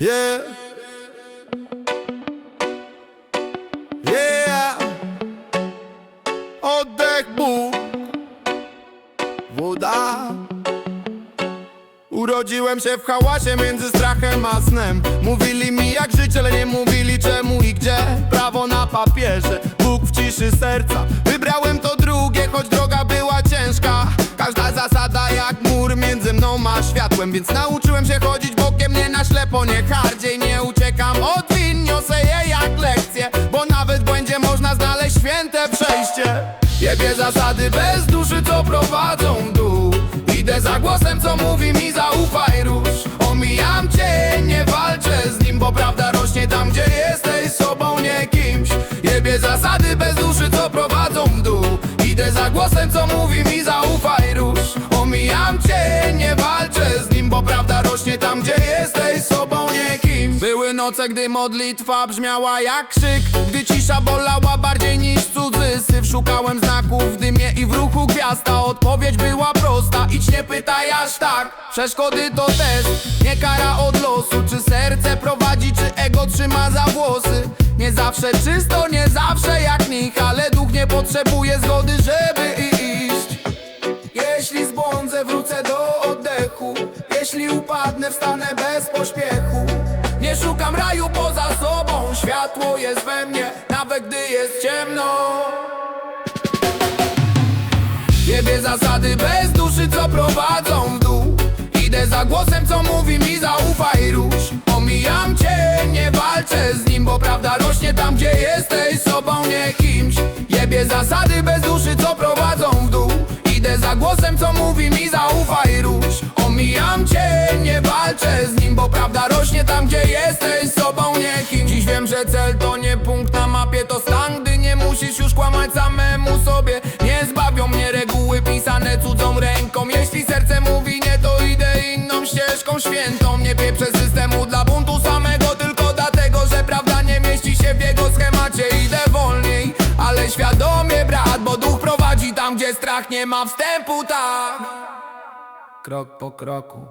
Yeah. Yeah. Oddech Bóg. Woda. Urodziłem się w hałasie między strachem a snem Mówili mi jak żyć, ale nie mówili czemu i gdzie Prawo na papierze, Bóg w ciszy serca Wybrałem to drugie, choć droga była ciężka Każda zasada jak mur między mną a światłem Więc bokiem, nie na ślepo, nie uciekam od win, niosę je jak lekcje Bo nawet w błędzie można znaleźć święte przejście. Jebie zasady bez duszy, co prowadzą dół. Idę za głosem, co mówi mi zaufaj rusz. Omijam cię, nie walczę z nim Bo prawda rośnie tam, gdzie jesteś sobą, nie kimś. Jebie zasady bez duszy, co prowadzą dół. Idę za głosem, co mówi mi zaufaj noce, gdy modlitwa brzmiała jak krzyk. Gdy cisza bolała bardziej niż cudzy syf Szukałem znaków w dymie i w ruchu gwiazd A odpowiedź była prosta, idź nie pytaj aż tak. Przeszkody to test, nie kara od losu. Czy serce prowadzi, czy ego trzyma za włosy? Nie zawsze czysto, nie zawsze jak nich Ale duch nie potrzebuje zgody, żeby iść. Jeśli zbłądzę, wrócę do oddechu. Jeśli upadnę, wstanę bez pośpiechu szukam raju poza sobą. Światło jest we mnie, nawet gdy jest ciemno. Jebie zasady bez duszy, co prowadzą w dół. Idę za głosem, co mówi mi zaufaj rusz. Omijam cię, nie walczę z nim Bo prawda rośnie tam, gdzie jesteś sobą, nie kimś. Jebie zasady bez duszy, co prowadzą w dół. Idę za głosem, co mówi mi zaufaj rusz. Omijam cię, nie walczę z nim Bo prawda musisz już kłamać samemu sobie. Nie zbawią mnie reguły pisane cudzą ręką. Jeśli serce mówi nie, to idę inną ścieżką świętą. Nie pieprzę systemu dla buntu samego Tylko dlatego, że prawda nie mieści się w jego schemacie. Idę wolniej, ale świadomie brat Bo duch prowadzi tam, gdzie strach nie ma wstępu, tak. Krok po kroku